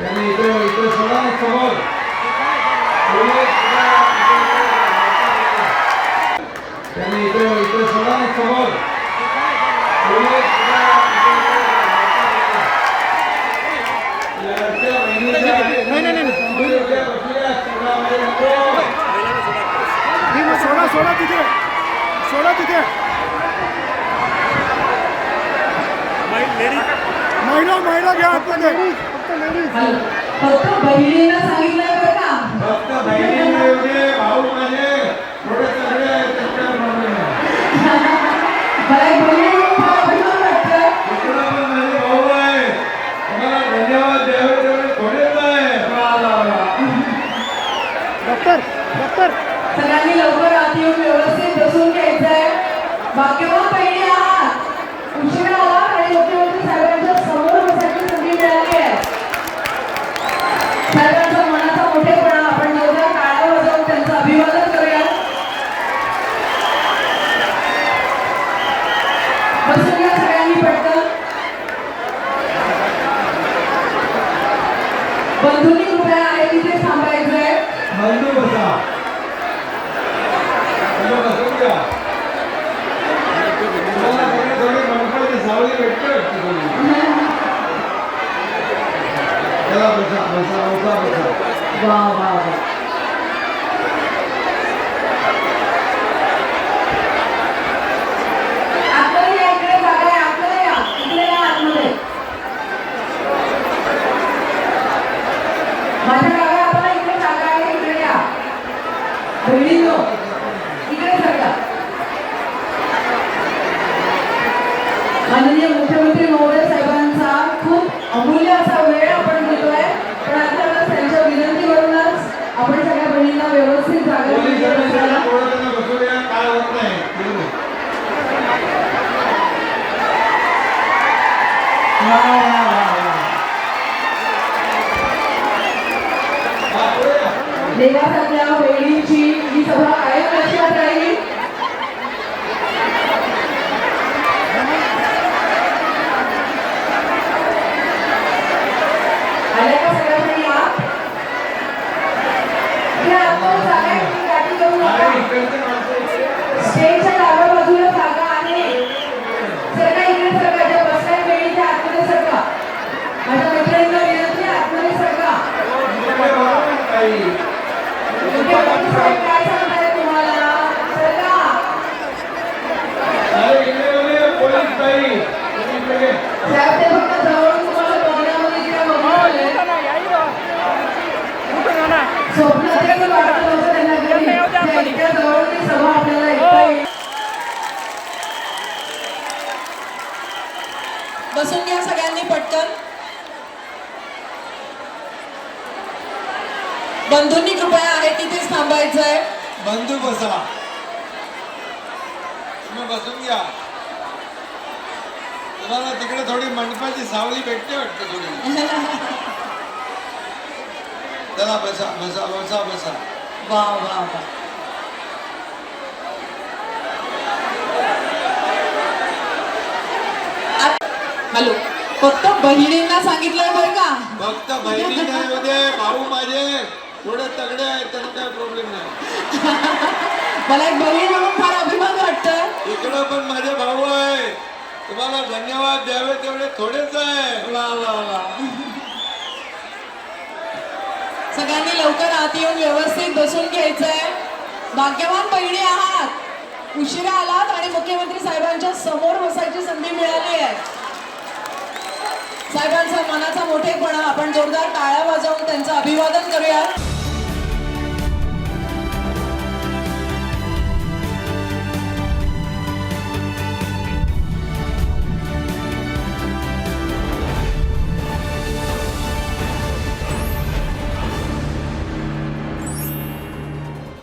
त्यांनी सोडा ना समोर. पोलीस त्यांनी सोडा ना समोर. नाही सोडा सोडा तिथे. सोडा तिथे. महिला महिला घ्या आतमध्ये. फक्त लेडीज फक्त सांगितलंय बरं का? फक्त बहिणी बसून घ्या सगळ्यांनी पटकन. बंधूंनी कृपया आहे तिथे थांबायचंय. बंधू बसा. घ्या तुम्हाला थोडी थोडी मनपाची सावली भेटते वाटते थोडी. चला बसा बसा बसा बसा वा वा वा आतमध्ये या, इकडे जागा आहे, आतमध्ये या. इकडे या आतमध्ये. माझ्या डाव्या हाताला इकडे जागा आहे, इकडे या. बहिणींनो, इकडे सरका. माननीय मुख्यमंत्री महोदय साहेबांचा खूप अमूल्य असा वेळ आपण घेतोय. पण आता त्यांच्या विनंतीवरूनच आपण सगळ्या बहिणींना व्यवस्थित जागा देवासातल्या पोलिसांनी बहिणींची ही सभा कायम लक्षात राहील. 그래서 बसून घ्या सगळ्यांनी पटकन. बंधूंनी कृपया आहे तिथेच थांबायचंय. बंधू बसा. तुम्ही बसून घ्या. तुम्हाला तिकडे थोडी मंडपाची सावली भेटते वाटते थोडी चला बसा बसा बसा बसा. वा वा वा. हॅलो. फक्त बहिणींना सांगितलंय बरं का? फक्त बहिणी नाही होते भाऊ माझे. थोडे तगडे आहेत त्यांना काय प्रॉब्लेम नाही. मला एक बहीण म्हणून फार अभिमान वाटतोय. इकडं पण माझे भाऊ आहे. तुम्हाला धन्यवाद द्यावे तेवढे थोडेच आहे. वा वा वा. सगळ्यांनी लवकर आत येऊन व्यवस्थित बसून घ्यायचंय. भाग्यवान बहिणी आहात. उशिरा आलात आणि मुख्यमंत्री साहेबांच्या समोर बसायची संधी मिळाली आहे. साहेबांचा मनाचा मोठेपणा. आपण जोरदार टाळ्या वाजवून त्यांचं अभिवादन करूया